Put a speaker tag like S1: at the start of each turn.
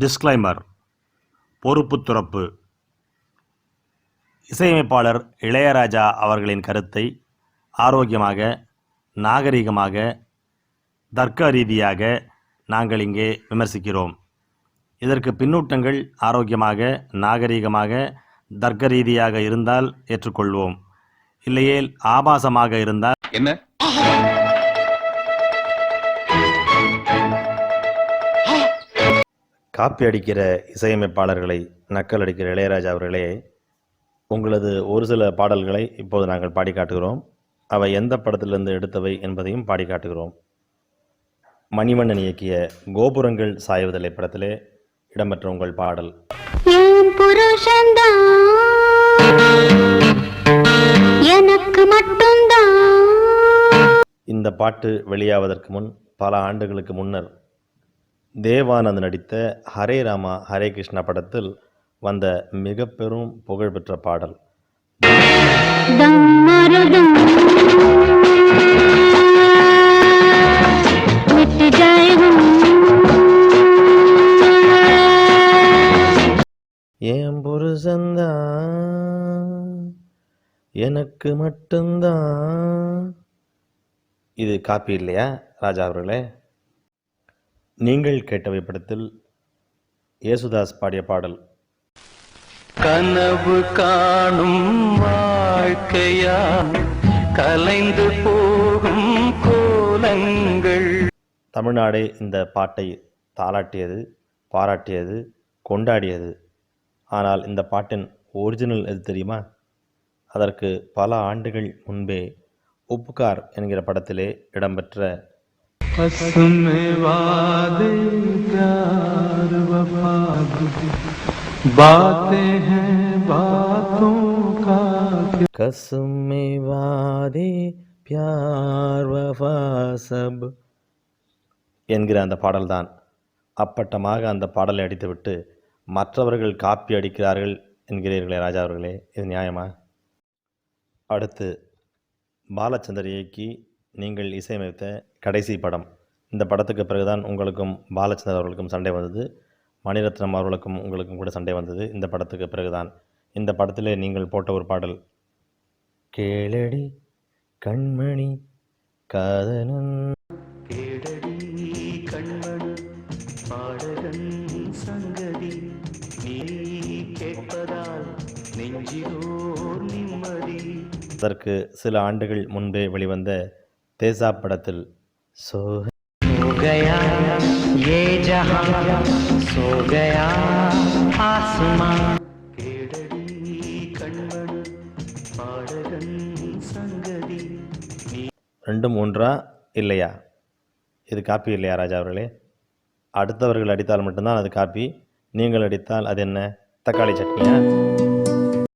S1: Disclaimer பொறுப்பு துறப்பு. இசையமைப்பாளர் இளையராஜா அவர்களின் கருத்தை ஆரோக்கியமாக நாகரிகமாக தர்க்க ரீதியாக நாங்கள் இங்கே விமர்சிக்கிறோம். இதற்கு பின்னூட்டங்கள் ஆரோக்கியமாக நாகரிகமாக தர்க்க ரீதியாக இருந்தால் ஏற்றுக்கொள்வோம். இல்லையேல் ஆபாசமாக இருந்தால்
S2: என்ன?
S1: காப்பி அடிக்கிற இசையமைப்பாளர்களை நக்கல் அடிக்கிற இளையராஜா அவர்களே உங்களது ஒரு சில பாடல்களை இப்போது நாங்கள் பாடி காட்டுகிறோம். அவை எந்த படத்திலிருந்து எடுத்தவை என்பதையும் பாடி காட்டுகிறோம். மணிவண்ணன் இயக்கிய கோபுரங்கள் சாய்வதில்லை படத்திலே இடம்பெற்ற உங்கள் பாடல்.
S3: எனக்கு மட்டும்தான்.
S1: இந்த பாட்டு வெளியாவதற்கு முன் பல ஆண்டுகளுக்கு முன்னர் தேவானந்த் நடித்த ஹரே ராமா ஹரே கிருஷ்ணா படத்தில் வந்த மிக பெரும் புகழ்பெற்ற பாடல். ஏன் புருஷந்தா எனக்கு மட்டும்தான். இது காப்பி இல்லையா ராஜா அவர்களே? நீங்கள் கேட்டவை படத்தில் இயேசுதாஸ் பாடிய பாடல்.
S4: கனவு காணும் வாழ்க்கையா? கலைந்து போகும் கோலங்கள்.
S1: தமிழ்நாடே இந்த பாட்டை தாளாட்டியது பாராட்டியது கொண்டாடியது. ஆனால் இந்த பாட்டின் ஒரிஜினல் எது தெரியுமா? அதற்கு பல ஆண்டுகள் முன்பே உப்புகார் என்கிற படத்திலே இடம்பெற்ற
S4: में वादे प्यार वफा बातें हैं बातों का
S1: கசுமே வாதே பியார் வஃபா சப் என்கிற அந்த பாடல்தான் அப்பட்டமாக அந்த பாடலை அடித்துவிட்டு மற்றவர்கள் காப்பி அடிக்கிறார்கள் என்கிறீர்களே ராஜா அவர்களே இது நியாயமா அடுத்து பாலச்சந்தர் இயக்கி நீங்கள் இசையமைத்த கடைசி படம். இந்த படத்துக்கு பிறகுதான் உங்களுக்கும் பாலச்சந்தர் அவர்களுக்கும் சண்டை வந்தது. மணிரத்னம் அவர்களுக்கும் உங்களுக்கும் கூட சண்டை வந்தது. இந்த படத்துக்கு பிறகுதான். இந்த படத்திலே நீங்கள் போட்ட ஒரு பாடல் கேளடி கண்மணி காதலன்
S4: கேடடி கண்மணி பாடகன் சங்கதி நீ கேட்பதால் நெஞ்சிலோர் நிம்மதி
S1: அதற்கு சில ஆண்டுகள் முன்பே வெளிவந்த தேசா படத்தில் சோ
S4: सो गया ये जहां सो गया आसमां கேடடி கண்மணி பாடகன் சங்கதி
S1: ரெண்டும் ஒன்றா இல்லையா இது காப்பி இல்லையா ராஜா அவர்களே அடுத்தவர்கள் அடித்தால் மட்டும்தான் அது காப்பி நீங்கள் அடித்தால் அது என்ன தக்காளி சட்னியா